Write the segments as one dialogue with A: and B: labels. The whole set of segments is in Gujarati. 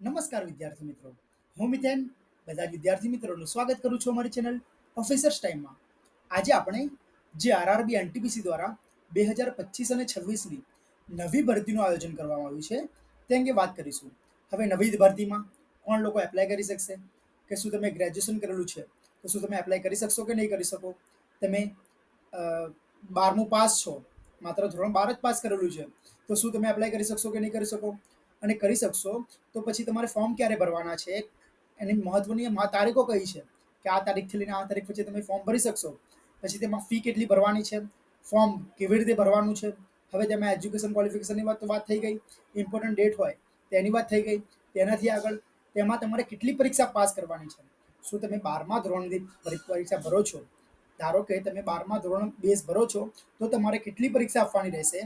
A: નમસ્કાર વિદ્યાર્થી મિત્રો. હું મિથેન બધા વિદ્યાર્થી મિત્રોનું સ્વાગત કરું છું અમારી ચેનલ ઓફિસર્સ ટાઈમમાં આજે આપણે જે આરઆરબી એનટીપીસી દ્વારા બે હજાર પચીસ અને છવ્વીસની નવી ભરતીનું આયોજન કરવામાં આવ્યું છે, તે અંગે વાત કરીશું. હવે નવી ભરતીમાં કોણ લોકો એપ્લાય કરી શકશે? કે શું તમે ગ્રેજ્યુએશન કરેલું છે? તો શું તમે એપ્લાય કરી શકશો કે નહીં કરી શકો? તમે બારમું પાસ છો, માત્ર ધોરણ બાર જ પાસ કરેલું છે, તો શું તમે એપ્લાય કરી શકશો કે નહીં કરી શકો? અને કરી શકશો, તો પછી તમારે ફોર્મ ક્યારે ભરવાના છે? એની મહત્વની તારીખો કઈ છે? કે આ તારીખથી લઈને આ તારીખ પછી તમે ફોર્મ ભરી શકશો. પછી તેમાં ફી કેટલી ભરવાની છે? ફોર્મ કેવી રીતે ભરવાનું છે? હવે તેમાં એજ્યુકેશન ક્વોલિફિકેશનની વાત તો વાત થઈ ગઈ. ઇમ્પોર્ટન્ટ ડેટ હોય, તેની વાત થઈ ગઈ. તેનાથી આગળ તેમાં તમારે કેટલી પરીક્ષા પાસ કરવાની છે? શું તમે બારમા ધોરણની પરીક્ષા ભરો છો? ધારો કે તમે બારમા ધોરણ બેઝ ભરો છો, તો તમારે કેટલી પરીક્ષા આપવાની રહેશે?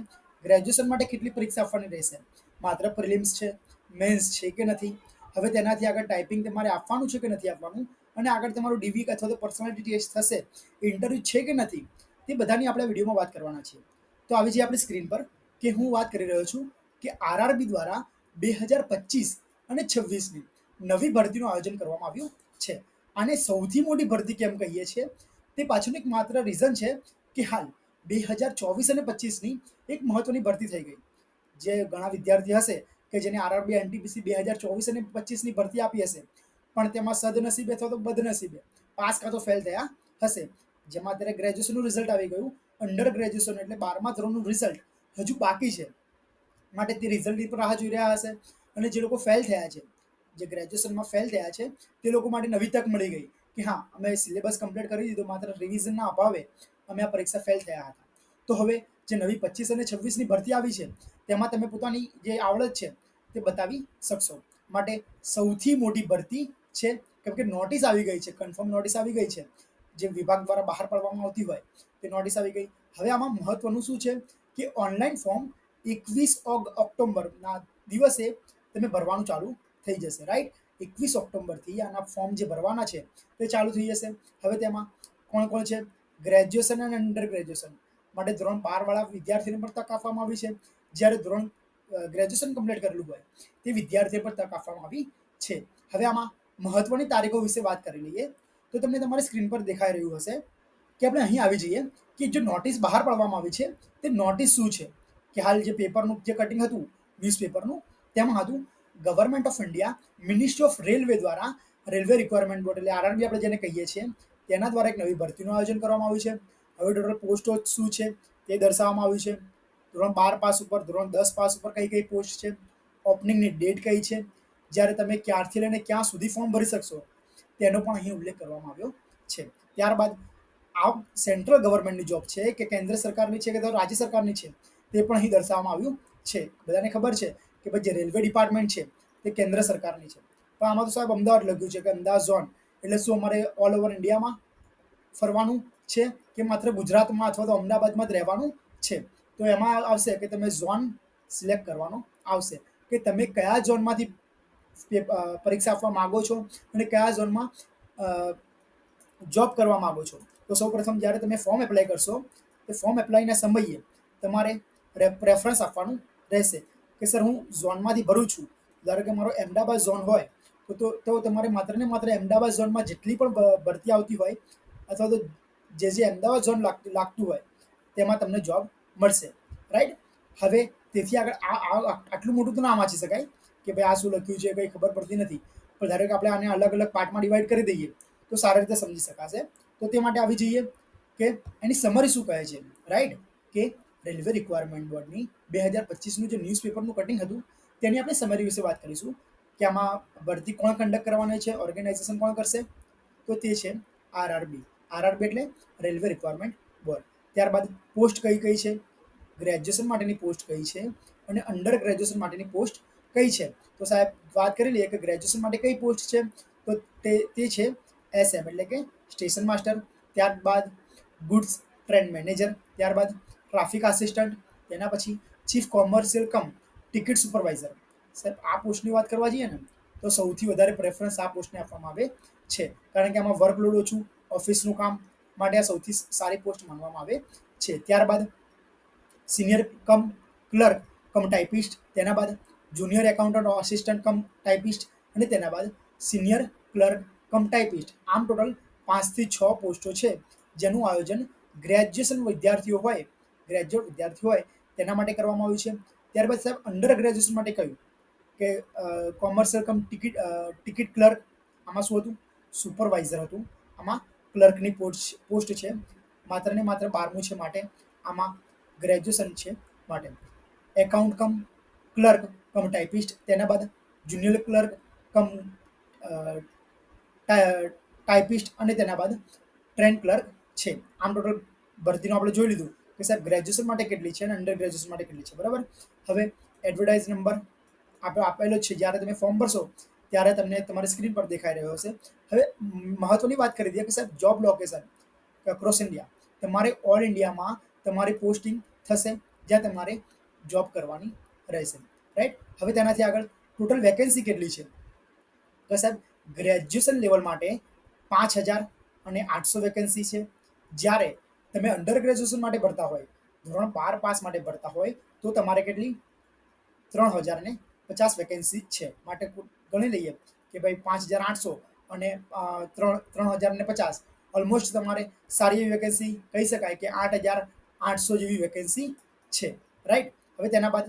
A: ગ્રેજ્યુએશન માટે કેટલી પરીક્ષા આપવાની રહેશે? માત્ર પ્રિલિમ્સ છે મેન્સ છે કે નથી? હવે તેનાથી આગળ ટાઈપિંગ તમારે આપવાનું છે કે નથી આપવાનું? અને આગળ તમારું ડીવી અથવા તો પર્સનાલિટી ટેસ્ટ થશે ઇન્ટરવ્યૂ છે કે નથી? તે બધાની આપણે વિડીયોમાં વાત કરવાના છીએ. તો આવી જઈએ આપણી સ્ક્રીન પર કે હું વાત કરી રહ્યો છું કે આરઆરબી દ્વારા બે હજાર પચીસ અને છવ્વીસની નવી ભરતીનું આયોજન કરવામાં આવ્યું છે. આને સૌથી મોટી ભરતી કેમ કહીએ છીએ? તે પાછળનું એક માત્ર રીઝન છે કે હાલ બે હજાર ચોવીસ અને પચીસની એક મહત્વની ભરતી થઈ ગઈ. જે ઘણા વિદ્યાર્થી હશે કે જેને આરઆરબી, એનટીપીસી બે હજાર ચોવીસ અને પચીસની ભરતી આપી હશે. પણ તેમાં સદનસીબે અથવા તો બદનસીબે પાસ કાં તો ફેલ થયા હશે. જેમાં અત્યારે ગ્રેજ્યુએશનનું રિઝલ્ટ આવી ગયું. અંડર ગ્રેજ્યુએશન એટલે બારમા ધોરણનું રિઝલ્ટ હજુ બાકી છે. માટે તે રિઝલ્ટની પણ રાહ જોઈ રહ્યા હશે. અને જે લોકો ફેલ થયા છે, જે ગ્રેજ્યુએશનમાં ફેલ થયા છે, તે લોકો માટે નવી તક મળી ગઈ. કે હા, અમે સિલેબસ કમ્પ્લીટ કરી દીધો, માત્ર રિવિઝનના અભાવે અમે આ પરીક્ષા ફેલ થયા હતા. તો હવે જે નવી પચીસ અને છવ્વીસની ભરતી આવી છે, તેમાં તમે પોતાની જે આવડત છે, તે બતાવી શકશો. માટે સૌથી મોટી ભરતી છે, કેમ કે નોટિસ આવી ગઈ છે કન્ફર્મ નોટિસ આવી ગઈ છે. જે વિભાગ દ્વારા બહાર પાડવામાં આવતી હોય, તે નોટિસ આવી ગઈ. હવે આમાં મહત્વનું શું છે, કે ઓનલાઈન ફોર્મ એકવીસ ઓક્ટોબરના દિવસે તમે ભરવાનું ચાલુ થઈ જશે રાઈટ એકવીસ ઓક્ટોબરથી આના ફોર્મ જે ભરવાના છે, તે ચાલુ થઈ જશે. હવે તેમાં કોણ કોણ છે ગ્રેજ્યુએશન અને અંડર ગ્રેજ્યુએશન માટે ધોરણ બારવાળા વિદ્યાર્થીને પણ તક આપવામાં આવી છે. જ્યારે ધોરણ ગ્રેજ્યુએશન કમ્પ્લીટ કરેલું હોય, તે વિદ્યાર્થીઓ પણ તક આપવામાં આવી છે. હવે આમાં મહત્વની તારીખો વિશે વાત કરી લઈએ. તો તમને તમારી સ્ક્રીન પર દેખાઈ રહ્યું હશે કે આપણે અહીં આવી જઈએ કે જે નોટિસ બહાર પાડવામાં આવી છે, તે નોટિસ શું છે? કે હાલ જે પેપરનું જે કટિંગ હતું ન્યૂઝપેપરનું તેમાં હતું government of India ministry of railway દ્વારા રેલવે રિક્વાયરમેન્ટ બોર્ડ એટલે આરઆરબી આપણે જેને કહીએ છીએ તેના દ્વારા એક નવી ભરતીનું આયોજન કરવામાં આવ્યું છે. હવે ટોટલ પોસ્ટો શું છે તે દર્શાવવામાં આવ્યું છે. ધોરણ બાર પાસ ઉપર, ધોરણ દસ પાસ ઉપર કઈ કઈ પોસ્ટ છે ઓપનિંગની ડેટ કઈ છે, જ્યારે તમે ક્યારથી લઈને ક્યાં સુધી ફોર્મ ભરી શકશો, તેનો પણ અહીં ઉલ્લેખ કરવામાં આવ્યો છે. ત્યારબાદ આ સેન્ટ્રલ ગવર્મેન્ટની જોબ છે કે કેન્દ્ર સરકારની છે કે રાજ્ય સરકારની છે, તે પણ અહીં દર્શાવવામાં આવ્યું છે. બધાને ખબર છે કે ભાઈ જે રેલવે ડિપાર્ટમેન્ટ છે તે કેન્દ્ર સરકારની છે. પણ આમાં તો સાહેબ અમદાવાદ લખ્યું છે કે અમદાવાદ ઝોન એટલે શું અમારે ઓલ ઓવર ઇન્ડિયામાં ફરવાનું છે કે માત્ર ગુજરાતમાં અથવા તો અમદાવાદમાં જ રહેવાનું છે? તો એમાં આવશે કે તમે ઝોન સિલેક્ટ કરવાનો આવશે. કે તમે કયા ઝોનમાંથી પરીક્ષા આપવા માગો છો અને કયા ઝોનમાં જોબ કરવા માગો છો? તો સૌપ્રથમ જ્યારે તમે ફોર્મ એપ્લાય કરશો, તો ફોર્મ એપ્લાયના સમયે તમારે પ્રેફરન્સ આપવાનું રહેશે. કે સર હું ઝોનમાંથી ભરું છું. ધારો કે મારો અમદાવાદ ઝોન હોય તો તો તમારે માત્ર ને માત્ર અમદાવાદ ઝોનમાં જેટલી પણ ભરતી આવતી હોય અથવા તો જે જે અમદાવાદ ઝોન લાગતું હોય તેમાં તમને જોબ મળશે. રાઈટ હવે તેથી આગળ આ- આટલું મોટું તો ના વાંચી શકાય કે ભાઈ આ શું લખ્યું છે, કંઈ ખબર પડતી નથી. પણ ધારો કે આપણે આને અલગ અલગ પાર્ટમાં ડિવાઈડ કરી દઈએ તો સારી રીતે સમજી શકાશે. તો તે માટે આવી જઈએ કે એની સમરી શું કહે છે? રાઈટ કે રેલવે રિક્વાયરમેન્ટ બોર્ડની બે હજાર પચીસનું જે ન્યૂઝપેપરનું કટિંગ હતું તેની આપણે સમરી વિશે વાત કરીશું. કે આમાં ભરતી કોણ કન્ડક્ટ કરવાની છે ઓર્ગેનાઇઝેશન કોણ કરશે? તો તે છે આરઆરબી આરઆરબી એટલે રેલવે રિક્વાયરમેન્ટ બોર્ડ. ત્યારબાદ પોસ્ટ કઈ કઈ છે? ગ્રેજ્યુએશન માટેની પોસ્ટ કઈ છે? અને અંડર ગ્રેજ્યુએશન માટેની પોસ્ટ કઈ છે? તો સાહેબ, વાત કરી લઈએ કે ગ્રેજ્યુએશન માટે કઈ પોસ્ટ છે? તો તે તે છે એસએમ એટલે કે સ્ટેશન માસ્ટર ત્યારબાદ ગુડ્સ ટ્રેન મેનેજર ત્યારબાદ ટ્રાફિક આસિસ્ટન્ટ તેના પછી chief commercial cum ticket supervisor સાહેબ, આ પોસ્ટની વાત કરવા જઈએ ને, તો સૌથી વધારે પ્રેફરન્સ આ પોસ્ટને આપવામાં આવે છે. કારણ કે આમાં વર્કલોડ ઓછું ઓફિસનું કામ માટે આ સૌથી સારી પોસ્ટ માનવામાં આવે છે. ત્યારબાદ senior cum clerk cum typist તેના બાદ junior accountant assistant cum typist અને તેના બાદ સિનિયર ક્લર્ક કમ ટાઈપિસ્ટ આમ ટોટલ પાંચથી છ પોસ્ટો છે, જેનું આયોજન ગ્રેજ્યુએશન વિદ્યાર્થીઓ હોય ગ્રેજ્યુએટ વિદ્યાર્થીઓ હોય, તેના માટે કરવામાં આવ્યું છે. ત્યારબાદ સાહેબ અંડર ગ્રેજ્યુએશન માટે કહ્યું કે commercial cum ticket ticket clerk આમાં શું હતું? સુપરવાઇઝર હતું. આમાં ક્લર્કની પોસ્ટ પોસ્ટ છે. માત્ર ને માત્ર બારમું છે માટે આમાં ગ્રેજ્યુએશન છે માટે. Account cum clerk cum typist તેના બાદ જુનિયર ક્લર્ક કમ ટાઈપિસ્ટ અને તેના બાદ ટ્રેન ક્લર્ક છે. આમ ટોટલ ભરતીનું આપણે જોઈ લીધું કે સાહેબ ગ્રેજ્યુએશન માટે કેટલી છે અને અંડર ગ્રેજ્યુએશન માટે કેટલી છે. બરાબર? હવે એડવર્ટાઇઝ નંબર આપણે આપેલો છે. જ્યારે તમે ફોર્મ ભરશો, ત્યારે તમને તમારી સ્ક્રીન પર દેખાઈ રહ્યો હશે. હવે મહત્વની વાત કરી દઈએ કે સાહેબ જોબ લોકેશન ક્રોસ ઇન્ડિયા તમારે ઓલ ઇન્ડિયામાં તમારી પોસ્ટિંગ થશે, જ્યાં તમારે જોબ કરવાની રહેશે. રાઈટ હવે તેનાથી આગળ ટોટલ વેકેન્સી કેટલી છે? તો સાહેબ ગ્રેજ્યુએશન લેવલ માટે પાંચ હજાર અને આઠસો વેકેન્સી છે. જ્યારે તમે અંડર ગ્રેજ્યુએશન માટે ભરતા હોય, ધોરણ બાર પાસ માટે ભરતા હોય, તો તમારે કેટલી? ત્રણ હજાર ને પચાસ વેકેન્સી છે. માટે ગણી લઈએ કે ભાઈ પાંચ હજાર આઠસો અને ત્રણ ત્રણ હજાર ને પચાસ. ઓલમોસ્ટ તમારે સારી એવી વેકેન્સી કહી શકાય કે આઠ હજાર આઠસો જેવી વેકેન્સી છે. રાઈટ હવે તેના બાદ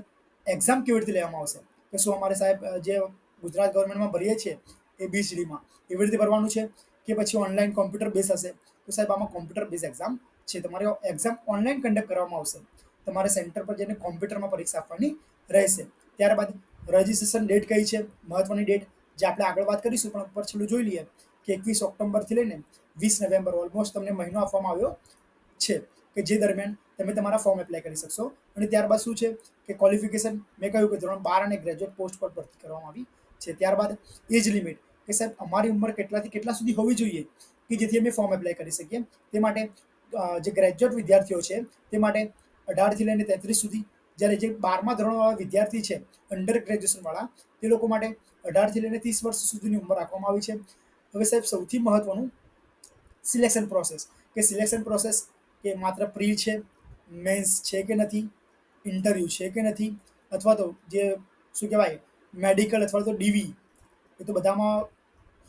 A: એક્ઝામ કેવી રીતે લેવામાં આવશે? કે શું અમારે સાહેબ જે ગુજરાત ગવર્મેન્ટમાં ભરીએ છીએ એ બીસીડીમાં એવી રીતે ભરવાનું છે? કે પછી ઓનલાઈન કોમ્પ્યુટર બેઝ હશે? તો સાહેબ, આમાં કોમ્પ્યુટર બેઝ એક્ઝામ છે. તમારી એક્ઝામ ઓનલાઈન કન્ડક્ટ કરવામાં આવશે. તમારે સેન્ટર પર જઈને કોમ્પ્યુટરમાં પરીક્ષા આપવાની રહેશે. ત્યારબાદ રજિસ્ટ્રેશન ડેટ કઈ છે? મહત્વની ડેટ જે આપણે આગળ વાત કરીશું, પણ ઉપર છેલ્લું જોઈ લઈએ કે એકવીસ ઓક્ટોબરથી લઈને વીસ નવેમ્બર ઓલમોસ્ટ તમને મહિનો આપવામાં આવ્યો છે કે જે દરમિયાન તમે તમારા ફોર્મ એપ્લાય કરી શકશો. અને ત્યારબાદ શું છે કે ક્વોલિફિકેશન મેં કહ્યું કે ધોરણ બાર અને ગ્રેજ્યુએટ પોસ્ટ પર ભરતી કરવામાં આવી છે. ત્યારબાદ એજ લિમિટ કે સાહેબ, અમારી ઉંમર કેટલાથી કેટલા સુધી હોવી જોઈએ કે જેથી અમે ફોર્મ એપ્લાય કરી શકીએ? તે માટે જે ગ્રેજ્યુએટ વિદ્યાર્થીઓ છે, તે માટે અઢારથી લઈને તેત્રીસ સુધી જ્યારે જે બારમા ધોરણવાળા વિદ્યાર્થી છે અંડર ગ્રેજ્યુએશનવાળા તે લોકો માટે અઢારથી લઈને ત્રીસ વર્ષ સુધીની ઉંમર રાખવામાં આવી છે. હવે સાહેબ, સૌથી મહત્વનું સિલેક્શન પ્રોસેસ કે સિલેક્શન પ્રોસેસ કે માત્ર પ્રી છે મેન્સ છે કે નથી ઇન્ટરવ્યૂ છે કે નથી, અથવા તો જે શું કહેવાય મેડિકલ અથવા તો ડીવી એ તો બધામાં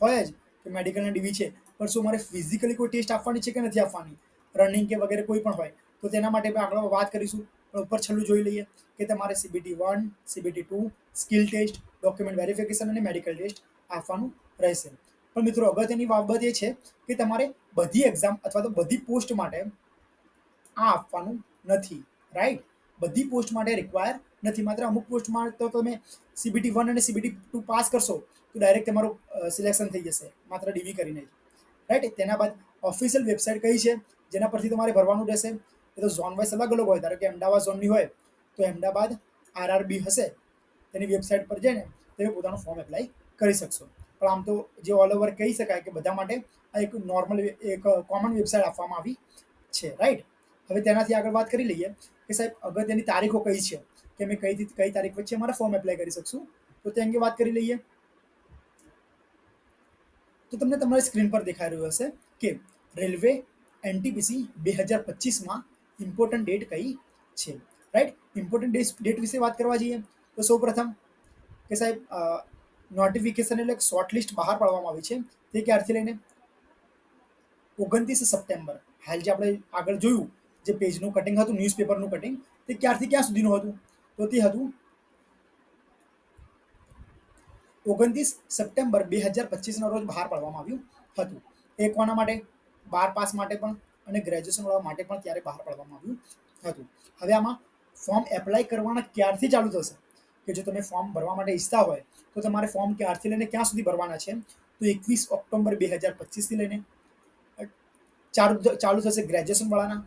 A: હોય જ કે મેડિકલ અને ડીવી છે. પણ શું મારે ફિઝિકલી કોઈ ટેસ્ટ આપવાની છે કે નથી આપવાની? રનિંગ કે વગેરે કોઈ પણ હોય. તો તેના માટે આગળ વાત કરીશું. પણ ઉપર છેલ્લું જોઈ લઈએ કે તમારે CBT one CBT two skill test document verification અને મેડિકલ ટેસ્ટ આપવાનું રહેશે. પણ મિત્રો, અગત્યની બાબત એ છે કે તમારે બધી એક્ઝામ અથવા તો બધી પોસ્ટ માટે આ આપવાનું નથી રાઈટ બધી પોસ્ટ માટે રિક્વાયર નથી. માત્ર અમુક પોસ્ટમાં તો તમે સીબીટી વન અને સીબીટી ટુ પાસ કરશો તો ડાયરેક્ટ તમારું સિલેક્શન થઈ જશે, માત્ર ડીવી કરીને રાઈટ તેના બાદ ઓફિશિયલ વેબસાઇટ કઈ છે? જેના પરથી તમારે ભરવાનું રહેશે. એ તો ઝોન વાઇઝ અલગ અલગ હોય. ધારો કે અમદાવાદ ઝોનની હોય, તો અમદાવાદ આરઆરબી હશે. તેની વેબસાઇટ પર જઈને તમે પોતાનું ફોર્મ એપ્લાય કરી શકશો. પણ આમ તો જે ઓલ ઓવર કહી શકાય કે બધા માટે આ એક નોર્મલ એક કોમન વેબસાઇટ આપવામાં આવી છે રાઈટ હવે તેનાથી આગળ વાત કરી લઈએ કે સાહેબ અગત્યની તારીખો કઈ છે, કે અમે કઈ કઈ તારીખ વચ્ચે અમારા ફોર્મ એપ્લાય કરી શકશું? તો તે અંગે વાત કરી લઈએ. તો તમને તમારી સ્ક્રીન પર દેખાઈ રહ્યું હશે કે રેલવે એનટીપીસી બે હજાર પચીસમાં ઇમ્પોર્ટન્ટ ડેટ કઈ છે? રાઈટ ઇમ્પોર્ટન્ટ ડેટ વિશે વાત કરવા જઈએ તો સૌ પ્રથમ કે સાહેબ નોટિફિકેશન એટલે શોર્ટ લિસ્ટ બહાર પાડવામાં આવી છે. તે ક્યારથી લઈને? ઓગણત્રીસ સપ્ટેમ્બર. હાલ જે આપણે આગળ જોયું, જે પેજનું કટિંગ હતું ન્યૂઝપેપરનું કટિંગ તે ક્યારથી ક્યાં સુધીનું હતું? તો તે હતું ઓગણત્રીસ સપ્ટેમ્બર બે હજાર પચીસના રોજ બહાર પાડવામાં આવ્યું હતું. એ કોના માટે? બાર પાસ માટે પણ. અને ગ્રેજ્યુએશન વાળા માટે પણ ત્યારે બહાર પાડવામાં આવ્યું હતું. હવે આમાં ફોર્મ એપ્લાય કરવાના ક્યારથી ચાલુ થશે? કે જો તમે ફોર્મ ભરવા માટે ઈચ્છતા હોય, તો તમારે ફોર્મ ક્યારથી લઈને ક્યાં સુધી ભરવાના છે? તો એકવીસ ઓક્ટોબર બે હજાર પચીસથી લઈને ચાલુ ચાલુ થશે ગ્રેજ્યુએશનવાળાના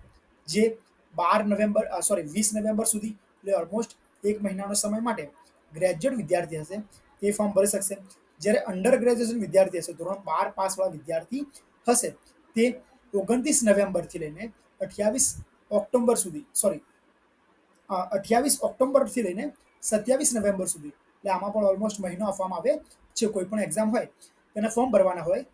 A: જે બાર નવેમ્બર સોરી વીસ નવેમ્બર સુધી, એટલે ઓલમોસ્ટ એક મહિનાનો સમય માટે ગ્રેજ્યુએટ વિદ્યાર્થી હશે, તે ફોર્મ ભરી શકશે. જ્યારે અંડર ગ્રેજ્યુએશન વિદ્યાર્થી હશે, ધોરણ બાર પાસવાળા વિદ્યાર્થી હશે, તે ઓગણત્રીસ નવેમ્બરથી લઈને અઠ્યાવીસ ઓક્ટોબર સુધી સોરી અઠ્યાવીસ ઓક્ટોબરથી લઈને સત્યાવીસ નવેમ્બર સુધી. એટલે આમાં પણ ઓલમોસ્ટ મહિનો આપવામાં આવે છે, કોઈ પણ એક્ઝામ હોય, તેને ફોર્મ ભરવાના હોય,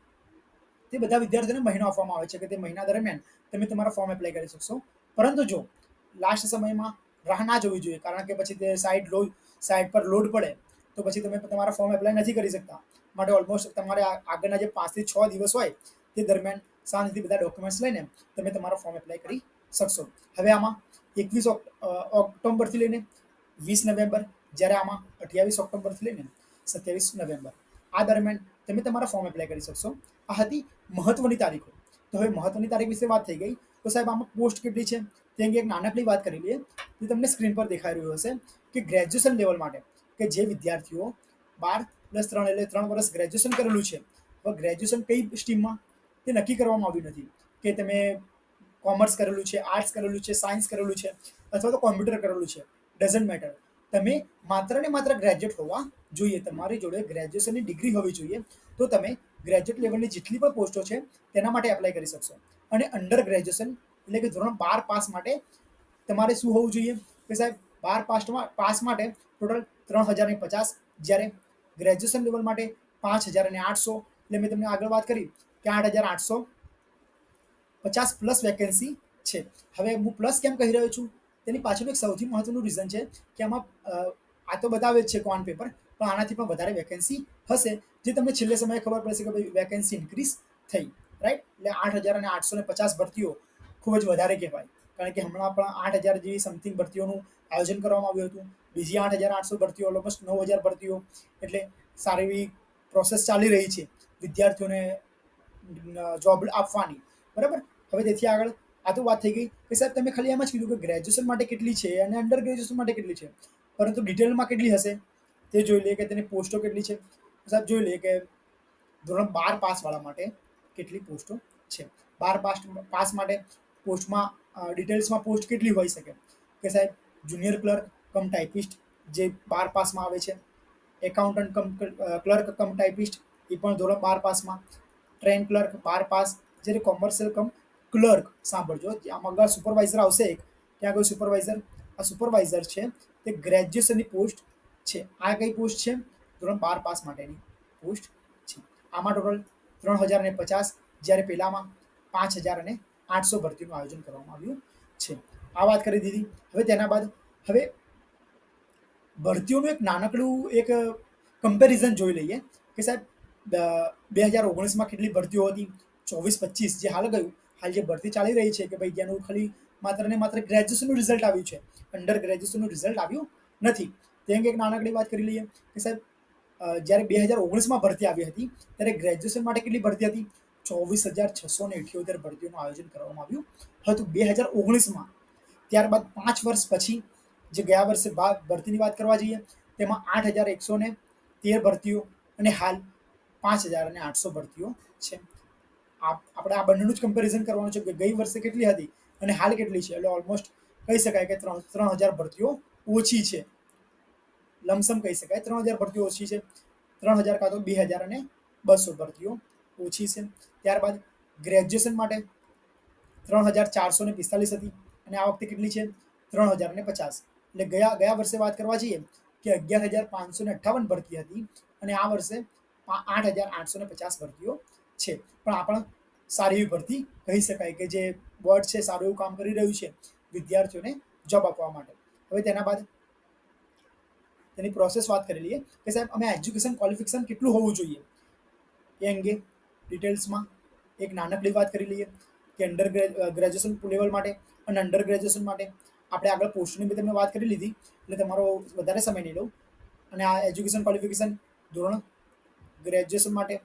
A: તે બધા વિદ્યાર્થીઓને મહિનો આપવામાં આવે છે કે તે મહિના દરમિયાન તમે તમારા ફોર્મ એપ્લાય કરી શકશો. પરંતુ જો લાસ્ટ સમયમાં રાહ ના જોવી જોઈએ, કારણ કે પછી તે સાઇટ લો સાઇટ પર લોડ પડે, તો પછી તમે તમારા ફોર્મ એપ્લાય નથી કરી શકતા. માટે ઓલમોસ્ટ તમારે આગળના જે પાંચથી છ દિવસ હોય, તે દરમિયાન શાંતિથી બધા ડોક્યુમેન્ટ્સ લઈને તમે તમારા ફોર્મ એપ્લાય કરી શકશો. હવે આમાં એકવીસ ઓક્ટોબરથી લઈને વીસ નવેમ્બર, જ્યારે આમાં અઠ્યાવીસ ઓક્ટોબરથી લઈને સત્યાવીસ નવેમ્બર, આ દરમિયાન તમે તમારા ફોર્મ એપ્લાય કરી શકશો. આ હતી મહત્વની તારીખો. તો હવે મહત્વની તારીખ વિશે વાત થઈ ગઈ. તો સાહેબ આમાં પોસ્ટ કેટલી છે? તે અંગે એક નાનકડી વાત કરી લઈએ. જે તમને સ્ક્રીન પર દેખાઈ રહ્યું હશે કે ગ્રેજ્યુએશન લેવલ માટે કે જે વિદ્યાર્થીઓ બાર પ્લસ ત્રણ એટલે ત્રણ વર્ષ ગ્રેજ્યુએશન કરેલું છે. હવે ગ્રેજ્યુએશન કઈ સ્ટ્રીમમાં તે નક્કી કરવામાં આવ્યું નથી કે તમે કોમર્સ કરેલું છે, આર્ટ્સ કરેલું છે, સાયન્સ કરેલું છે અથવા તો કોમ્પ્યુટર કરેલું છે. ડઝન્ટ મેટર તમે માત્ર ને માત્ર ગ્રેજ્યુએટ હોવા જોઈએ. તમારી જોડે ગ્રેજ્યુએશનની ડિગ્રી હોવી જોઈએ. તો તમે ગ્રેજ્યુએટ લેવલની જેટલી પણ પોસ્ટો છે, તેના માટે એપ્લાય કરી શકશો. અને અંડર ગ્રેજ્યુએશન એટલે કે ધોરણ બાર પાસ માટે તમારે શું હોવું જોઈએ? કે સાહેબ, બાર પાસમાં પાસ માટે ટોટલ ત્રણ હજાર ને પચાસ. જ્યારે ગ્રેજ્યુએશન લેવલ માટે પાંચ હજાર આઠસો. એટલે મેં તમને આગળ વાત કરી. કે આઠ હજાર આઠસો પચાસ પ્લસ વેકેન્સી છે. હવે હું પ્લસ કેમ કહી રહ્યો છું? તેની પાછળનું એક સૌથી મહત્વનું રીઝન છે કે આમાં આ તો બતાવે જ છે કોન પેપર પણ આનાથી પણ વધારે વેકેન્સી હશે. જે તમને છેલ્લે સમયે ખબર પડશે કે ભાઈ વેકેન્સી ઇન્ક્રીઝ થઈ રાઈટ એટલે આઠ હજાર અને આઠસો ને પચાસ ભરતીઓ ખૂબ જ વધારે કહેવાય. કારણ કે હમણાં પણ આઠ હજાર જેવી સમથિંગ ભરતીઓનું આયોજન કરવામાં આવ્યું હતું. બીજી આઠ હજાર આઠસો ભરતીઓ ઓલમોસ્ટ નવ હજાર ભરતીઓ, એટલે સારી એવી પ્રોસેસ ચાલી રહી છે. વિદ્યાર્થીઓને જોબ આપવાની. બરાબર? હવે તેથી આગળ આ તો વાત થઈ ગઈ કે સાહેબ, તમે ખાલી એમ જ કીધું કે ગ્રેજ્યુએશન માટે કેટલી છે અને અંડર ગ્રેજ્યુએશન માટે કેટલી છે? પરંતુ ડિટેલમાં કેટલી હશે? તે જોઈ લઈએ કે તેની પોસ્ટો કેટલી છે? સાહેબ, જોઈ લઈએ કે ધોરણ બાર પાસવાળા માટે કેટલી પોસ્ટો છે? બાર પાસ પાસ માટે પોસ્ટમાં ડિટેલ્સમાં પોસ્ટ કેટલી હોઈ શકે? કે સાહેબ જુનિયર ક્લર્ક કમ ટાઈપિસ્ટ જે બાર પાસમાં આવે છે. Accountant cum clerk cum typist એ પણ ધોરણ બાર પાસમાં. ટ્રેન ક્લર્ક બાર પાસ જ્યારે કોમર્શિયલ કમ ક્લર્ક સાંભળજો. આમાં આગળ સુપરવાઇઝર આવશે એક. ત્યાં કોઈ સુપરવાઇઝર આ સુપરવાઇઝર છે, તે ગ્રેજ્યુએશનની પોસ્ટ છે. આ કઈ પોસ્ટ છે? ધોરણ બાર પાસ માટેની પોસ્ટ છે. આમાં ટોટલ ત્રણ હજાર અને પચાસ, જ્યારે પહેલામાં પાંચ હજાર અને આઠસો ભરતીનું આયોજન કરવામાં આવ્યું છે. આ વાત કરી દીધી. હવે તેના બાદ, હવે ભરતીઓનું એક નાનકડું એક કમ્પેરિઝન જોઈ લઈએ કે સાહેબ બે હજાર ઓગણીસમાં કેટલી ભરતીઓ હતી? ચોવીસ પચીસ જે હાલ ગયું. હાલ જે ભરતી ચાલી રહી છે કે ભાઈ જેનું ખાલી માત્ર ને માત્ર ગ્રેજ્યુએશનનું રિઝલ્ટ આવ્યું છે. અંડર ગ્રેજ્યુએશનનું રિઝલ્ટ આવ્યું નથી. તે અંગે એક નાનકડી વાત કરી લઈએ કે સાહેબ જ્યારે બે હજાર ઓગણીસમાં ભરતી આવી હતી, ત્યારે ગ્રેજ્યુએશન માટે કેટલી ભરતી હતી? ચોવીસ હજાર છસો ને અઠ્યોતેર ભરતીઓનું આયોજન કરવામાં આવ્યું હતું બે હજાર ઓગણીસમાં. ત્યારબાદ પાંચ વર્ષ પછી જે ગયા વર્ષે ભરતીની વાત કરવા જઈએ, તેમાં આઠ હજાર એકસો ને તેર ભરતીઓ અને હાલ પાંચ હજાર અને આઠસો ભરતીઓ છે. આપ- આપણે આ બંનેનું જ કમ્પેરિઝન કરવાનું છે કે ગઈ વર્ષે કેટલી હતી અને હાલ કેટલી છે. એટલે ઓલમોસ્ટ કહી શકાય કે ત્રણ ત્રણ હજાર ભરતીઓ ઓછી છે. લમસમ કહી શકાય. ત્રણ હજાર ભરતીઓ ઓછી છે. ત્રણ હજાર કાં તો બે હજાર અને બસો ભરતીઓ ઓછી છે. ત્યારબાદ ગ્રેજ્યુએશન માટે ત્રણ હજાર ચારસો ને પિસ્તાલીસ હતી અને આ વખતે કેટલી છે? ત્રણ હજાર ને પચાસ. એટલે ગયા ગયા વર્ષે વાત કરવા જઈએ કે અગિયાર હજાર પાંચસો ને અઠ્ઠાવન ભરતી હતી અને આ વર્ષે આઠ હજાર આઠસો ને પચાસ ભરતીઓ છે. પણ આ પણ સારી એવી ભરતી કહી શકાય કે જે બોર્ડ છે સારું એવું કામ કરી રહ્યું છે વિદ્યાર્થીઓને જોબ આપવા માટે. હવે તેના બાદ તેની પ્રોસેસ વાત કરી લઈએ કે સાહેબ, અમે એજ્યુકેશન ક્વોલિફિકેશન કેટલું હોવું જોઈએ? એ અંગે ડિટેલ્સમાં એક નાનકડી વાત કરી લઈએ કે અંડર ગ્રેજ્યુએશન લેવલ માટે અને અંડર ગ્રેજ્યુએશન માટે આપણે આગળ પોસ્ટની બી તમને વાત કરી લીધી. એટલે તમારો વધારે સમય નહીં લઉં અને આ એજ્યુકેશન ક્વોલિફિકેશન ધોરણ ગ્રેજ્યુએશન માટે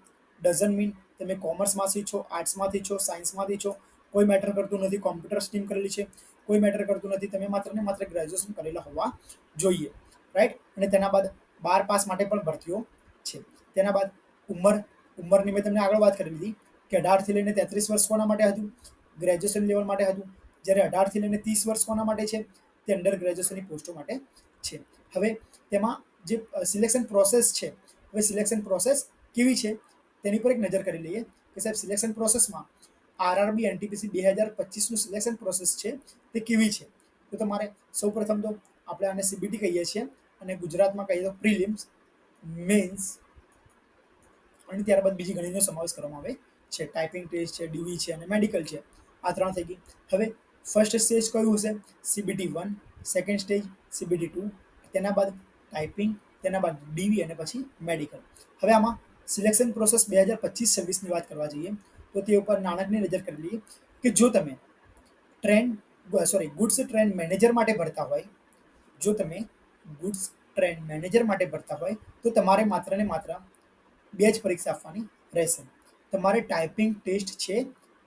A: ડઝન મીન તમે કોમર્સમાંથી છો આર્ટ્સમાંથી છો સાયન્સમાંથી છો, કોઈ મેટર કરતું નથી કોમ્પ્યુટર સ્ટ્રીમ કરેલી છે, કોઈ મેટર કરતું નથી, તમે માત્ર ને માત્ર ગ્રેજ્યુએશન કરેલા હોવા જોઈએ રાઈટ અને તેના બાદ બાર પાસ માટે પણ ભરતીઓ છે. તેના બાદ ઉંમર, ઉંમરની મેં તમને આગળ વાત કરી લીધી કે અઢારથી લઈને તેત્રીસ વર્ષ કોના માટે હતું? ગ્રેજ્યુએશન લેવલ માટે હતું. જ્યારે અઢારથી લઈને ત્રીસ વર્ષ કોના માટે છે? તે અંડર ગ્રેજ્યુએશનની પોસ્ટો માટે છે. હવે તેમાં જે સિલેક્શન પ્રોસેસ છે હવે સિલેક્શન પ્રોસેસ કેવી છે તેની પર એક નજર કરી લઈએ કે સાહેબ સિલેક્શન પ્રોસેસમાં આરઆરબી એનટીપીસી બે હજાર પચીસનું સિલેક્શન પ્રોસેસ છે તે કેવી છે? તો તમારે સૌ પ્રથમ તો આપણે આને સીબીટી કહીએ છીએ અને ગુજરાતમાં કહીએ તો પ્રિલિમ્સ મેન્સ અને ત્યારબાદ બીજી ઘણીનો સમાવેશ કરવામાં આવે છે. ટાઈપિંગ ટેસ્ટ છે ડીવી છે અને મેડિકલ છે. આ ત્રણ થઈ ગઈ. હવે ફર્સ્ટ સ્ટેજ કયું હશે? CBT one second stage CBT two તેના બાદ ટાઈપિંગ તેના બાદ ડીવી અને પછી મેડિકલ હવે આમાં સિલેક્શન પ્રોસેસ બે હજાર પચીસ છવ્વીસની વાત કરવા જઈએ, તો તે ઉપર નાણાકની નજર કરી લઈએ કે જો તમે train sorry goods train manager માટે ભરતા હોય, જો તમે ગુડ્સ ટ્રેન મેનેજર માટે ભરતા હોય, તો તમારે માત્ર ને માત્ર બે જ પરીક્ષા આપવાની રહેશે. તમારે ટાઈપિંગ ટેસ્ટ છે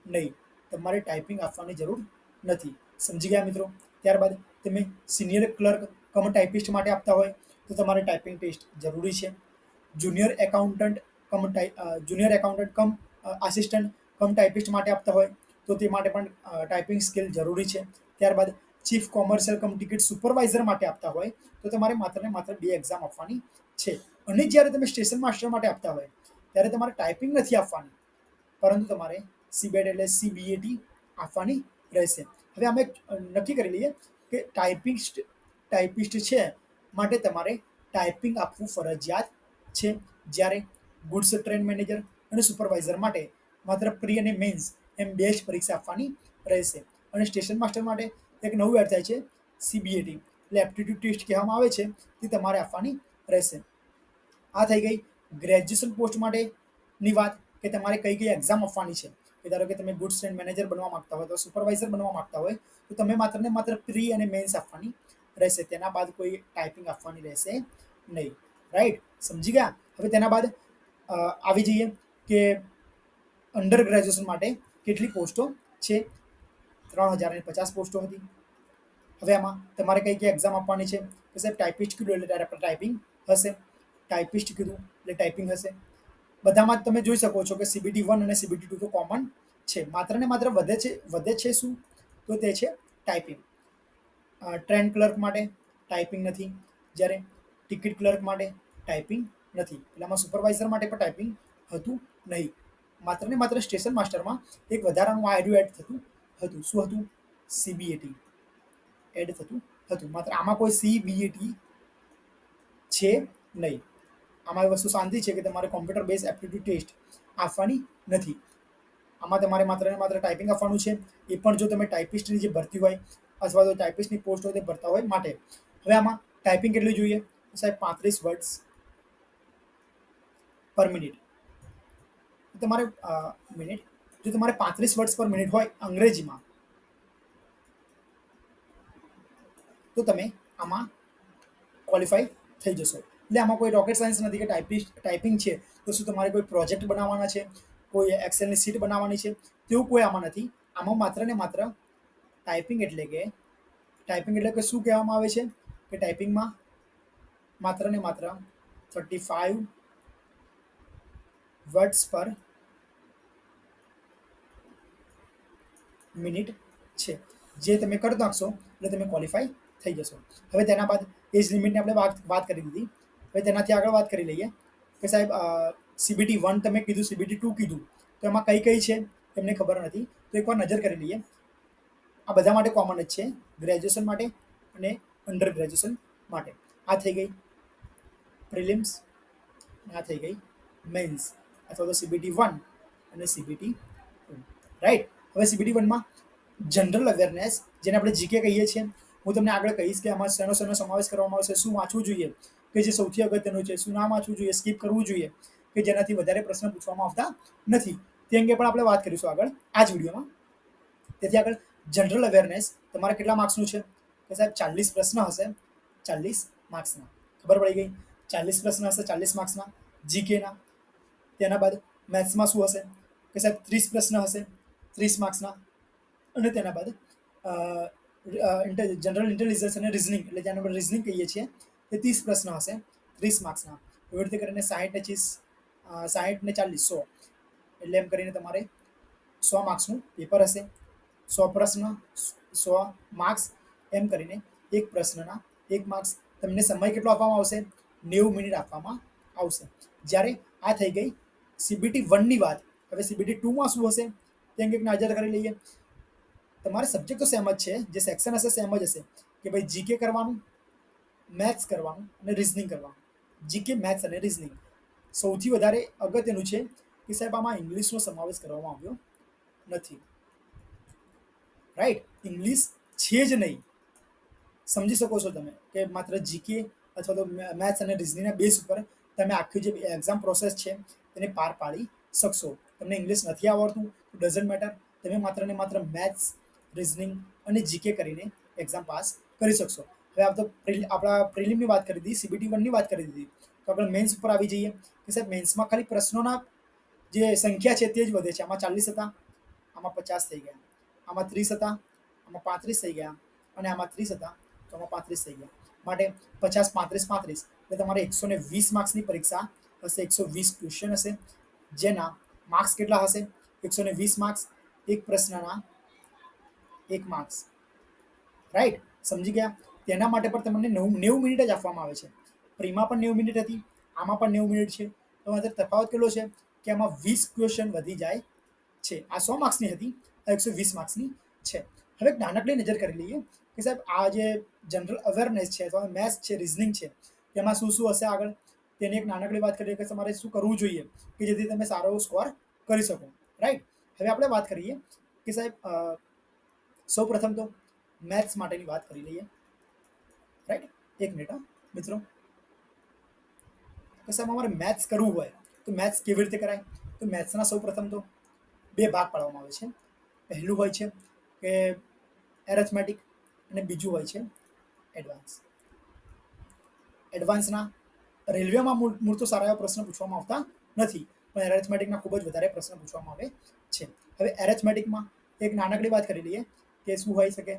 A: નહીં. તમારે ટાઈપિંગ આપવાની જરૂર નથી. સમજી ગયા મિત્રો? ત્યારબાદ તમે સિનિયર ક્લર્ક કમ ટાઈપિસ્ટ માટે આપતા હોય તો તમારે ટાઈપિંગ ટેસ્ટ જરૂરી છે. Junior accountant cum junior accountant cum assistant cum typist માટે આપતા હોય, તો તે માટે પણ ટાઈપિંગ સ્કિલ જરૂરી છે. ત્યારબાદ chief commercial cum ticket supervisor માટે આપતા હોય, તો તમારે માત્ર ને માત્ર બે એક્ઝામ આપવાની છે. અને જ્યારે તમે સ્ટેશન માસ્ટર માટે આપતા હોય, ત્યારે તમારે ટાઈપિંગ નથી આપવાની, પરંતુ તમારે સીબેટ એટલે સીબીએટી આપવાની રહેશે. હવે અમે નક્કી કરી લઈએ કે ટાઈપિસ્ટ ટાઈપિસ્ટ છે માટે તમારે ટાઈપિંગ આપવું ફરજિયાત છે. જ્યારે ગુડ્સ ટ્રેન મેનેજર અને સુપરવાઇઝર માટે માત્ર પ્રી અને મેન્સ એમ બે જ પરીક્ષા આપવાની રહેશે. અને સ્ટેશન માસ્ટર માટે એક નવું એડ થાય છે સીબીએટી એટલે એપ્ટિટ્યૂડ ટેસ્ટ કહેવામાં આવે છે, તે તમારે આપવાની રહેશે. આ થઈ ગઈ ગ્રેજ્યુએશન પોસ્ટ માટેની વાત કે તમારે કઈ કઈ એક્ઝામ આપવાની છે. કે ધારો કે તમે ગુડ એન્ડ મેનેજર બનવા માંગતા હોય તો સુપરવાઇઝર બનવા માંગતા હોય, તો તમે માત્ર ને માત્ર પ્રી અને મેન્સ આપવાની રહેશે તેના બાદ કોઈ ટાઈપિંગ આપવાની રહેશે નહીં રાઈટ સમજી ગયા હવે તેના બાદ આવી જઈએ કે અંડર ગ્રેજ્યુએશન માટે કેટલી પોસ્ટો છે ત્રણ હજાર અને પચાસ પોસ્ટો હતી હવે આમાં તમારે કઈ કઈ એક્ઝામ આપવાની છે। કે સાહેબ ટાઈપિસ્ટ કીધું એટલે ત્યારે આપણે ટાઈપિંગ હશે। ટાઈપિસ્ટ કીધું એટલે ટાઈપિંગ હશે। બધામાં તમે જોઈ શકો છો કે સીબીટી વન અને સીબીટી ટુ તો કોમન છે। માત્ર ને માત્ર વધે છે વધે છે શું? તો તે છે ટાઈપિંગ ટ્રેન ક્લર્ક માટે ટાઈપિંગ નથી. જ્યારે ટિકિટ ક્લર્ક માટે ટાઈપિંગ નથી. એટલે આમાં સુપરવાઇઝર માટે પણ ટાઈપિંગ હતું નહીં. માત્ર ને માત્ર સ્ટેશન માસ્ટરમાં એક વધારાનું આ એડ્યુ એડ થતું હતું. શું હતું? સીબીએટી એડ થતું હતું. માત્ર આમાં કોઈ સીબીએટી છે નહીં. આમાં એ વસ્તુ શાંતિ છે કે તમારે કોમ્પ્યુટર બેઝ એપ્ટિટ્યૂડ ટેસ્ટ આપવાની નથી. આમાં તમારે માત્ર ને માત્ર ટાઈપિંગ આપવાનું છે. એ પણ જો તમે ટાઈપિસ્ટની જે ભરતી હોય અથવા તો ટાઈપિસ્ટની પોસ્ટ હોય તે ભરતા હોય માટે. હવે આમાં ટાઈપિંગ કેટલી જોઈએ? સાહેબ, પાંત્રીસ વર્ડ્સ પર મિનિટ તમારે મિનિટ જો તમારે પાંત્રીસ વર્ડ્સ પર મિનિટ હોય અંગ્રેજીમાં, તો તમે આમાં ક્વોલિફાઈ થઈ જશો. એટલે આમાં કોઈ રોકેટ સાયન્સ નથી કે ટાઈપિસ્ટ ટાઈપિંગ છે, તો શું તમારે કોઈ પ્રોજેક્ટ બનાવવાના છે? કોઈ એક્સેલની સીટ બનાવવાની છે? તેવું કોઈ આમાં નથી. આમાં માત્ર ને માત્ર ટાઈપિંગ એટલે કે ટાઈપિંગ એટલે કે શું કહેવામાં આવે છે? કે ટાઈપિંગમાં માત્ર ને માત્ર thirty five words per minute છે. જે તમે કરી નાખશો, એટલે તમે ક્વોલિફાઈ થઈ જશો. હવે તેના બાદ એજ લિમિટની આપણે વાત વાત કરી દીધી. હવે તેનાથી આગળ વાત કરી લઈએ કે સાહેબ સીબીટી વન તમે કીધું સીબીટી ટુ કીધું. તો એમાં કઈ કઈ છે? એમને ખબર નથી. તો એકવાર નજર કરી લઈએ. આ બધા માટે કોમન જ છે. ગ્રેજ્યુએશન માટે અને અંડર ગ્રેજ્યુએશન માટે. આ થઈ ગઈ પ્રિલિમ્સ આ થઈ ગઈ મેન્સ અથવા તો સીબીટી વન અને સીબીટી રાઈટ હવે સીબીટી વનમાં જનરલ અવેરનેસ જેને આપણે જીકે કહીએ છીએ, હું તમને આગળ કહીશ કે આમાં શેનો શેનો સમાવેશ કરવામાં આવશે શું વાંચવું જોઈએ, કે જે સૌથી અગત્યનું છે, શું ના વાંચવું જોઈએ સ્કીપ કરવું જોઈએ, કે જેનાથી વધારે પ્રશ્ન પૂછવામાં આવતા નથી. તે અંગે પણ આપણે વાત કરીશું આગળ. આ જ વિડીયોમાં. તેથી આગળ જનરલ અવેરનેસ તમારે કેટલા માર્ક્સનું છે? કે સાહેબ, ચાલીસ પ્રશ્ન હશે. ચાલીસ માર્ક્સના ખબર પડી ગઈ? ચાલીસ પ્રશ્ન હશે, ચાલીસ માર્ક્સના જીકેના તેના બાદ મેથ્સમાં શું હશે? કે સાહેબ, ત્રીસ પ્રશ્ન હશે, ત્રીસ માર્ક્સના અને તેના બાદ જનરલ ઇન્ટેલિજન્સ અને રિઝનિંગ એટલે જેને આપણે રિઝનિંગ કહીએ છીએ તે ત્રીસ પ્રશ્ન હશે, ત્રીસ માર્ક્સના એવી રીતે કરીને સાહીઠ ને ચીસ સાહીઠ ને ચાલીસ, સો. એટલે એમ કરીને તમારે સો માર્ક્સનું પેપર હશે. સો પ્રશ્ન સો માર્ક્સ એમ કરીને એક પ્રશ્નના એક માર્ક્સ તમને સમય કેટલો આપવામાં આવશે? નેવું મિનિટ આપવામાં આવશે. જ્યારે આ થઈ ગઈ સીબીટી વનની વાત, હવે સીબીટી ટુમાં શું હશે? તે અંગે નજર કરી લઈએ. તમારે સબ્જેક્ટ તો સેમ જ છે, જે સેક્શન હશે સેમ જ હશે. કે ભાઈ જીકે કરવાનું મેથ્સ કરવાનું અને રિઝનિંગ કરવાનું. જીકે મેથ્સ અને રિઝનિંગ સૌથી વધારે અગત્યનું છે કે સાહેબ, આમાં ઇંગ્લિશનો સમાવેશ કરવામાં આવ્યો નથી. રાઈટ ઇંગ્લિશ છે જ નહીં. સમજી શકો છો તમે કે માત્ર જીકે અથવા તો મેથ્સ અને રિઝનિંગના બેઝ ઉપર તમે આખી જે એક્ઝામ પ્રોસેસ છે તેને પાર પાડી શકશો. તમને ઇંગ્લિશ નથી આવડતું ડઝન્ટ મેટર તમે માત્ર ને માત્ર મેથ્સ રિઝનિંગ અને જીકે કરીને એક્ઝામ પાસ કરી શકશો. હવે આપણે તો આપણા પ્રિલિમની વાત કરી દીધી સીબીટી વનની વાત કરી દીધી. તો આપણે મેન્સ ઉપર આવી જઈએ કે સાહેબ મેન્સમાં ખાલી પ્રશ્નોના જે સંખ્યા છે તે જ વધે છે. આમાં ચાલીસ હતા, આમાં પચાસ થઈ ગયા. આમાં ત્રીસ હતા, આમાં પાંત્રીસ થઈ ગયા અને આમાં ત્રીસ હતા, તો આમાં પાંત્રીસ થઈ ગયા. માટે પચાસ, પાંત્રીસ પાંત્રીસ. એટલે તમારે એકસો ને વીસ માર્ક્સની પરીક્ષા હશે, એકસો વીસ ક્વેશ્ચન હશે. જેના માર્ક્સ કેટલા હશે? એકસો ને વીસ માર્ક્સ, એક પ્રશ્નના એક માર્ક્સ. રાઈટ સમજી ગયા? તેના માટે પણ તમને નવ, નેવું મિનિટ જ આપવામાં આવે છે. પ્રીમાં પણ નેવું મિનિટ હતી, આમાં પણ નેવું મિનિટ છે. તો માત્ર તફાવત કેટલો છે? કે આમાં વીસ ક્વેશ્ચન વધી જાય છે. આ સો માર્ક્સની હતી. એકસો વીસ માર્ક્સની છે. હવે નાનકડી નજર કરી લઈએ કે સાહેબ, આ જે જનરલ અવેરનેસ છે, અથવા મેથ્સ છે, રિઝનિંગ છે તેમાં શું શું હશે આગળ? તેની એક નાનકડી વાત કરીએ કે તમારે શું કરવું જોઈએ કે જેથી તમે સારો સ્કોર કરી શકો રાઈટ હવે આપણે વાત કરીએ કે સાહેબ સૌ પ્રથમ તો મેથ્સ માટેની વાત કરી લઈએ રાઈટ એક મિનિટ મિત્રો. કે સાહેબ, અમારે મેથ્સ કરવું હોય તો મેથ્સ કેવી રીતે કરાય? તો મેથ્સના સૌ પ્રથમ તો બે ભાગ પાડવામાં આવે છે. પહેલું હોય છે કે એરેથમેટિક અને બીજું હોય છે એડવાન્સ એડવાન્સના રેલવેમાં મૂળ તો સારા એવા પ્રશ્ન પૂછવામાં આવતા નથી, પણ એરેથમેટિકના ખૂબ જ વધારે પ્રશ્ન પૂછવામાં આવે છે. હવે એરેથમેટિકમાં એક નાનકડી વાત કરી લઈએ કે શું હોઈ શકે?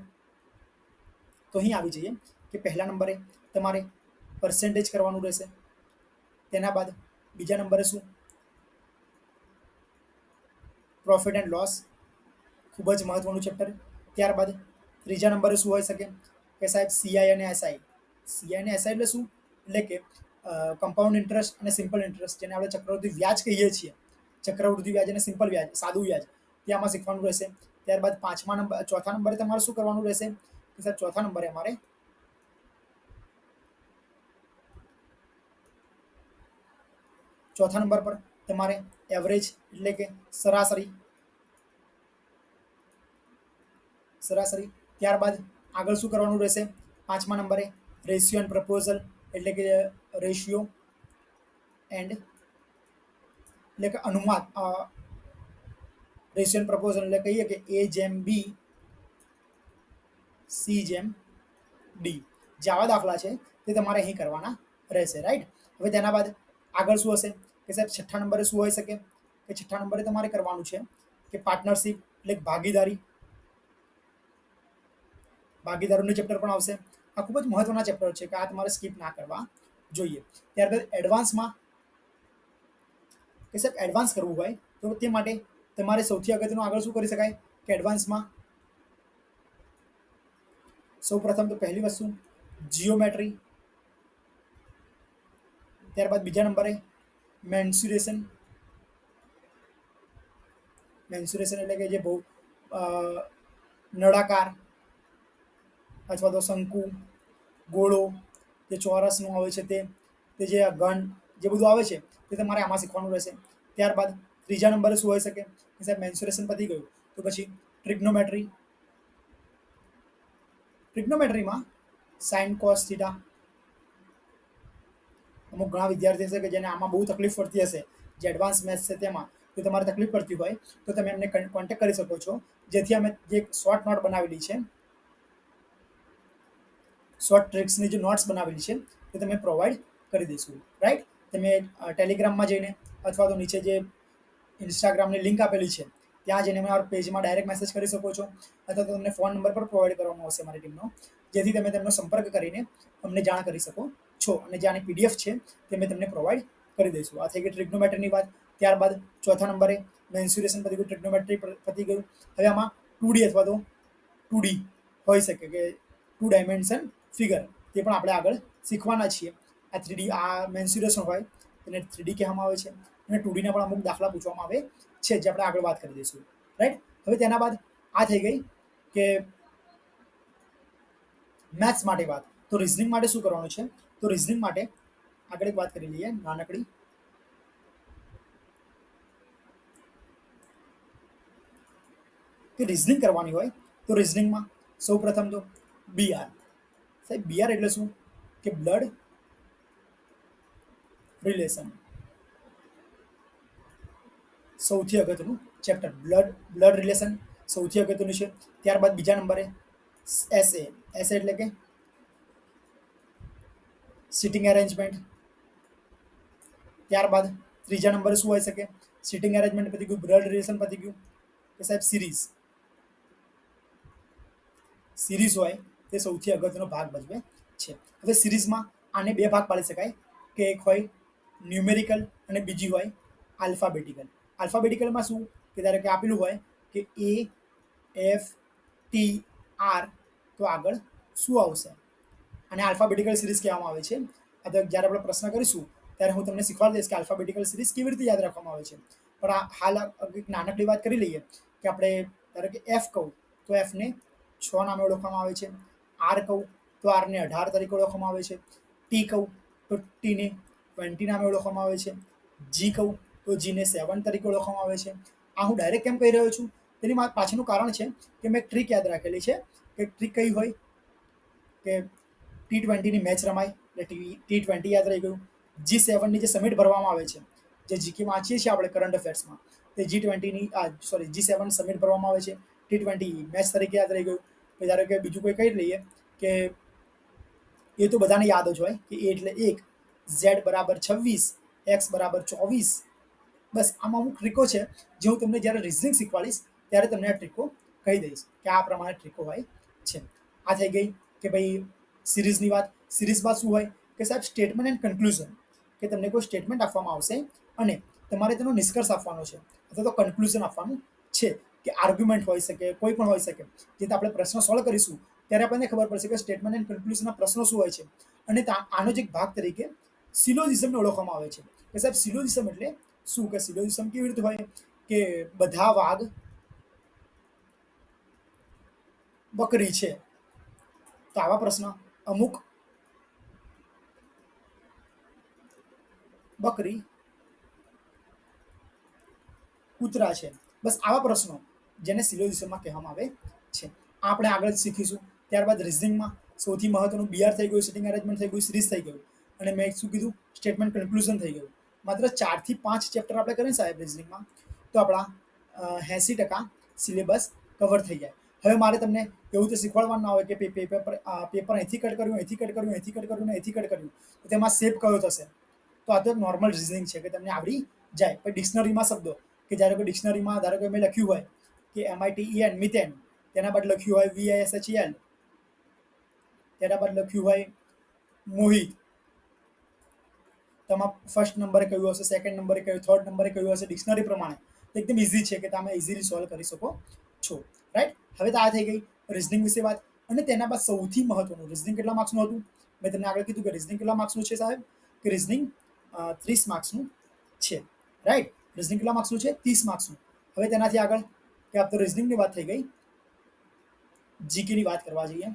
A: તો અહીં આવી જઈએ કે પહેલા નંબરે તમારે પર્સેન્ટેજ કરવાનું રહેશે, તેના બાદ બીજા નંબરે શું? પ્રોફિટ એન્ડ લોસ ખૂબ જ મહત્વનું ચેપ્ટર ત્યારબાદ ત્રીજા નંબરે શું હોઈ શકે? કે સાહેબ સીઆઈ અને એસઆઈ સીઆઈ અને એસઆઈ એટલે શું? એટલે કે કમ્પાઉન્ડ ઇન્ટરેસ્ટ અને સિમ્પલ ઇન્ટરેસ્ટ જેને આપણે ચક્રવૃદ્ધિ વ્યાજ કહીએ છીએ. ચક્રવૃદ્ધિ વ્યાજ અને સિમ્પલ વ્યાજ, સાદું વ્યાજ. તે આમાં શીખવાનું રહેશે. ત્યારબાદ પાંચમા નંબર ચોથા નંબરે તમારે શું કરવાનું રહેશે? કે સાહેબ, ચોથા નંબરે અમારે ચોથા નંબર પર તમારે એવરેજ એટલે કે સરાસરી સરાસરી. ત્યારબાદ આગળ શું કરવાનું રહેશે? પાંચમા નંબરે રેશિયો એન્ડ પ્રપોઝલ એટલે કે રેશિયો એન્ડ એટલે કે અનુમાન રેશિયો એન્ડ પ્રપોઝલ એટલે કહીએ કે એ જેમ બી સી જેમ ડી જે આવા દાખલા છે, તે તમારે અહીં કરવાના રહેશે રાઈટ હવે તેના બાદ આગળ શું હશે? કે સાહેબ, છઠ્ઠા નંબરે શું હોઈ શકે? કે છઠ્ઠા નંબરે તમારે કરવાનું છે કે પાર્ટનરશિપ એટલે ભાગીદારી. ભાગીદારોનું ચેપ્ટર પણ આવશે. આ ખૂબ જ મહત્વના ચેપ્ટર છે કે આ તમારે સ્કીપ ના કરવા જોઈએ. ત્યારબાદ એડવાન્સમાં કે સાહેબ એડવાન્સ કરવું હોય તો તે માટે તમારે સૌથી અગત્યનું આગળ શું કરી શકાય? કે એડવાન્સમાં સૌ પ્રથમ તો પહેલી વસ્તુ જીઓમેટ્રી ત્યારબાદ બીજા નંબરે મેન્સ્યુરેશન મેન્સ્યુરેશન એટલે કે જે બહુ નળાકાર અથવા તો શંકુ, ગોળો, જે ચોરસનું આવે છે તે તે જે ઘન જે બધું આવે છે, તે તમારે આમાં શીખવાનું રહેશે. ત્યારબાદ ત્રીજા નંબરે શું હોઈ શકે? કે સાહેબ મેન્સ્યુરેશન પતી ગયું. તો પછી ટ્રિગ્નોમેટ્રી ટ્રિગ્નોમેટ્રીમાં સાઇન કોસ થીટા અમુક ઘણા વિદ્યાર્થી હશે કે જેને આમાં બહુ તકલીફ પડતી હશે, જે એડવાન્સ મેથ્સ છે તેમાં, જો તમારે તકલીફ પડતી હોય, તો તમે એમને કોન્ટેક્ટ કરી શકો છો. જેથી અમે જે શોર્ટ નોટ બનાવેલી છે શોર્ટ ટ્રિક્સની જે નોટ્સ બનાવેલી છે તે તમે પ્રોવાઈડ કરી દઈશું રાઈટ તમે ટેલિગ્રામમાં જઈને અથવા તો નીચે જે ઇન્સ્ટાગ્રામની લિંક આપેલી છે, ત્યાં જઈને મારા પેજમાં ડાયરેક્ટ મેસેજ કરી શકો છો, અથવા તો તમને ફોન નંબર પર પ્રોવાઈડ કરવામાં આવશે મારી ટીમનો જેથી તમે તેમનો સંપર્ક કરીને અમને જાણ કરી શકો છો અને જે આની પીડીએફ છે, તે મેં તમને પ્રોવાઈડ કરી દઈશું. આ થઈ ગઈ ટ્રિગ્નોમેટ્રીની વાત. ત્યારબાદ ચોથા નંબરે મેન્સ્યુરેશન પતી ગયું ટ્રિગ્નોમેટ્રી પતી ગયું. હવે આમાં ટુ ડી અથવા તો ટુ ડી હોઈ શકે કે ટુ ડાયમેન્શન ફિગર, તે પણ આપણે આગળ શીખવાના છીએ. આ થ્રીડી આ મેન્સ્યુરેશન હોય, એને થ્રીડી કહેવામાં આવે છે. અને ટુડીના પણ અમુક દાખલા પૂછવામાં આવે છે, જે આપણે આગળ વાત કરી દઈશું. રાઈટ હવે તેના બાદ આ થઈ ગઈ કે મેથ્સ માટે વાત. તો રિઝનિંગ માટે શું કરવાનું છે? તો રિઝનિંગ માટે આગળ એક વાત કરી લઈએ, નાનકડી. કે રિઝનિંગ કરવાની હોય, તો રિઝનિંગમાં સૌ પ્રથમ તો બીઆર સાહેબ બીઆર એટલે શું? કે બ્લડ રિલેશન સૌથી અગત્યનું ચેપ્ટર બ્લડ બ્લડ રિલેશન સૌથી અગત્યનું છે. ત્યારબાદ બીજા નંબરે એસ એ એસએ એટલે કે સિટિંગ અરેન્જમેન્ટ ત્યારબાદ ત્રીજા નંબરે શું હોઈ શકે? સિટિંગ અરેન્જમેન્ટ પતી ગયું બ્લડ રિલેશન પતી ગયું. કે સાહેબ સિરીઝ સિરીઝ હોય તે સૌથી અગત્યનો ભાગ ભજવે છે. હવે સિરીઝમાં આને બે ભાગ પાડી શકાય. કે એક હોય ન્યુમેરિકલ અને બીજી હોય આલ્ફાબેટિકલ આલ્ફાબેટિકલમાં શું? કે ધારો કે આપેલું હોય કે એ એફ ટી આર તો આગળ શું આવશે? અને આલ્ફાબેટિકલ સિરીઝ કહેવામાં આવે છે. અથવા જ્યારે આપણે પ્રશ્ન કરીશું, ત્યારે હું તમને શીખવાડી દઈશ કે આલ્ફાબેટિકલ સિરીઝ કેવી રીતે યાદ રાખવામાં આવે છે. પણ આ હાલ એક નાનકડી વાત કરી લઈએ કે આપણે ધારો કે એફ કહું, તો એફને છ નામે ઓળખવામાં આવે છે. આર કહું તો આરને અઢાર તરીકે ઓળખવામાં આવે છે. ટી કહું તો ટીને ટ્વેન્ટી નામે ઓળખવામાં આવે છે. જી કહું તો જીને સેવન તરીકે ઓળખવામાં આવે છે. આ હું ડાયરેક્ટ કેમ કહી રહ્યો છું? તેની પાછળનું કારણ છે કે મેં ટ્રીક યાદ રાખેલી છે. કે ટ્રીક કઈ હોય? કે ટી ટ્વેન્ટીની મેચ રમાય. એટલે ટી ટી ટ્વેન્ટી યાદ રહી ગયું. જી સેવનની જે સમિટ ભરવામાં આવે છે, જે જીકે વાંચીએ છીએ આપણે કરંટ અફેર્સમાં તે જી ટ્વેન્ટીની સોરી જી સેવન સમિટ ભરવામાં આવે છે. ટી ટ્વેન્ટી મેચ તરીકે યાદ રહી ગયું. પછી ધારો કે બીજું કોઈ કહી લઈએ કે એ તો બધાને યાદ જ હોય કે એ એટલે એક, ઝેડ બરાબર છવ્વીસ, એક્સ બરાબર ચોવીસ. બસ આમાં અમુક ટ્રીકો છે જે હું તમને જ્યારે રિઝનિંગ શીખવાડીશ ત્યારે તમને આ ટ્રીકો કહી દઈશ કે આ પ્રમાણે ટ્રીકો હોય છે. આ થઈ ગઈ કે ભાઈ સિરીઝની વાત. સિરીઝમાં શું હોય કે સાહેબ સ્ટેટમેન્ટ એન્ડ કન્ક્લુઝન કે તમને કોઈ સ્ટેટમેન્ટ આપવામાં આવશે અને તમારે તેનો નિષ્કર્ષ આપવાનો છે અથવા તો કન્ક્લુઝન આપવાનું છે. કે આર્ગ્યુમેન્ટ હોઈ શકે, કોઈ પણ હોઈ શકે. જે આપણે પ્રશ્ન સોલ્વ કરીશું, ત્યારે આપણને ખબર પડશે કે સ્ટેટમેન્ટ એન્ડ કન્ક્લુઝનના પ્રશ્નો શું હોય છે. અને આનો જ એક ભાગ તરીકે સિલોજિઝમને ઓળખવામાં આવે છે. કે સાહેબ સિલોજિઝમ એટલે શું? કે સિલોજિઝમ કેવી રીતે હોય? કે બધા વાઘ બકરી છે. તો આવા પ્રશ્ન. અમુક બકરી કૂતરા છે. બસ આવા પ્રશ્નો. જેને સિલોજિઝમમાં કહેવામાં આવે છે. આપણે આગળ શીખીશું. ત્યારબાદ રિઝનિંગમાં સૌથી મહત્વનું બીઆર થઈ ગયું સિટિંગ અરેન્જમેન્ટ થઈ ગયું સિરીઝ થઈ ગયું. અને મેં શું કીધું? સ્ટેટમેન્ટ કન્ક્લુઝન થઈ ગયું. માત્ર ચારથી પાંચ ચેપ્ટર આપણે કરીએ સાહેબ રિઝનિંગમાં, તો આપણા એંસી ટકા સિલેબસ કવર થઈ જાય. હવે મારે તમને એવું તો શીખવાડવાનું ના હોય કે પેપર પેપર અહીંથી કટ કર્યું, અહીંથી કટ કર્યું, અહીંથી કટ કર્યું ને અહીંથી કટ કર્યું. તો તેમાં સેપ કયો થશે? તો આ તો નોર્મલ રિઝનિંગ છે કે તમને આવડી જાય. પણ ડિક્શનરીમાં શબ્દો કે જ્યારે કોઈ ડિક્શનરીમાં ધારો કે મેં લખ્યું હોય કે એમઆઈટી એન મિથેન તેના બાદ લખ્યું હોય વી એસ એચ એલ તેના બાદ લખ્યું હોય મોહિત. તમામ ફર્સ્ટ નંબરે કયું હશે સેકન્ડ નંબરે કયું થર્ડ નંબરે કયું હશે ડિક્શનરી પ્રમાણે. એકદમ ઇઝી છે કે તમે ઇઝીલી સોલ્વ કરી શકો છો. રાઈટ હવે તો આ થઈ ગઈ રિઝનિંગ વિશે વાત. અને તેના બાદ સૌથી મહત્વનું રિઝનિંગ કેટલા માર્ક્સનું હતું? મેં તમને આગળ કીધું કે રિઝનિંગ કેટલા માર્ક્સનું છે સાહેબ? કે રિઝનિંગ ત્રીસ માર્ક્સનું છે. રાઈટ રિઝનિંગ કેટલા માર્ક્સનું છે? ત્રીસ માર્ક્સનું હવે તેનાથી આગળ કે આપ તો રિઝનિંગની વાત થઈ ગઈ? જીકેની વાત કરવા જઈએ.